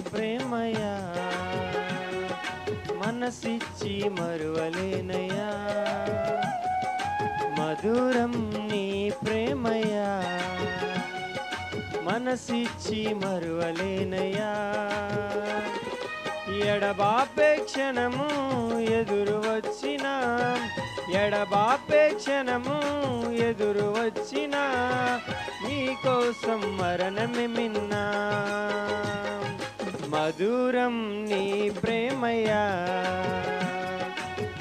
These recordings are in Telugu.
ప్రేమయా? మనసిచ్చి మరువలేనయా? మధురం నీ ప్రేమయా? మనసిచ్చి మరువలేనయా? ఎడబాపే క్షణము ఎడబాపే క్షణము ఎదురు వచ్చిన నీకోసం మరణమి మిన్నా. మధురం నీ ప్రేమయ్యా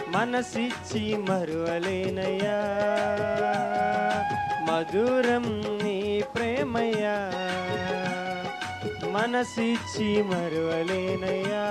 మనసిచ్చి మరువలేనయ్యా. మధురం నీ ప్రేమయ్యా మనసిచ్చి మరువలేనయ్యా.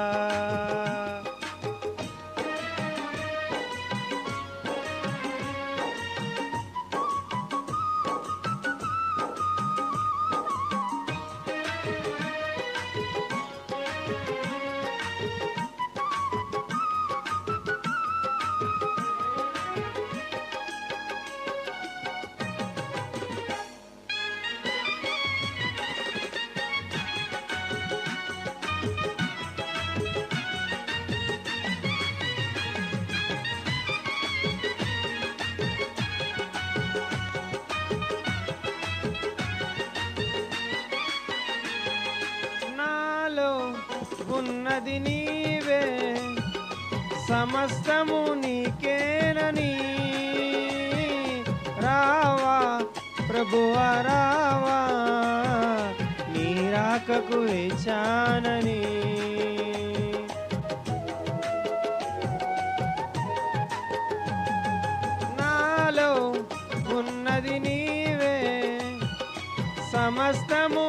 ఉన్నది నీవే. సమస్తము నీకేనని రావా ప్రభువా రావా. నీ రాకకు వేచానని నాలో ఉన్నది నీవే. సమస్తము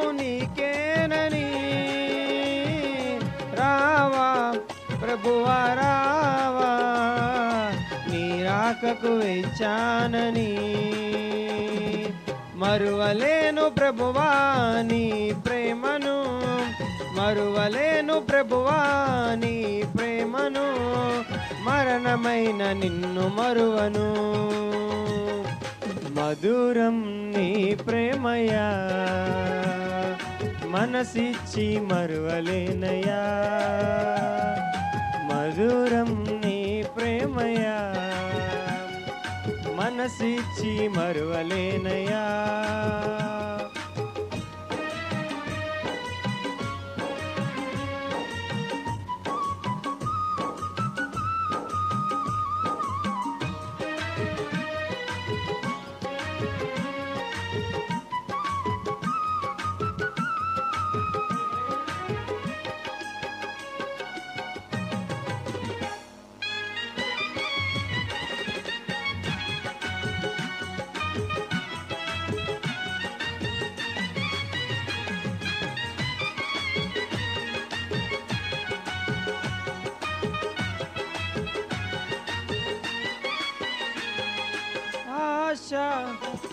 పక్కకు వెచ్చానని మరువలేను ప్రభువాని ప్రేమను. మరువలేను ప్రభువాని ప్రేమను. మరణమైన నిన్ను మరువను. మధురం నీ ప్రేమయా. మనసిచ్చి మరువలేనయా. మధురం మనసిచ్చి మరువలేనయా? ఆశ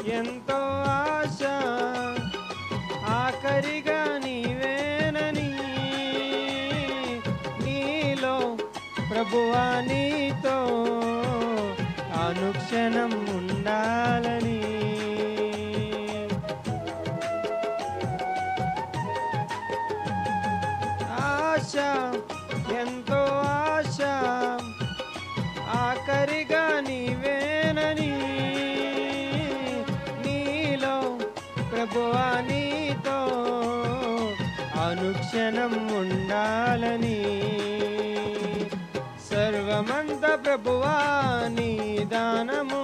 ఎంతో ఆశ ఆఖరిగా నీవేనని. నీలో ప్రభువా నీతో అనుక్షణం ఉండాలని. ఆశ ఎంతో ప్రభువా నీతో అనుక్షణం ఉండాలని. సర్వమంత ప్రభువా నీ దానము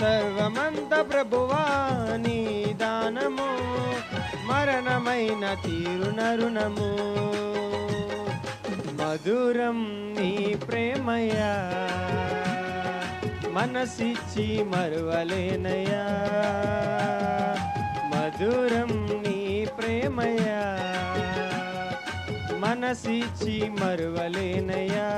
సర్వమంత ప్రభువా నీ దానము మరణమైన తీరునరుణము మధురం నీ ప్రేమయా మనసిచ్చి మరువలేనయా. మధురం నీ ప్రేమయా? మనసిచ్చి మరువలేనయా?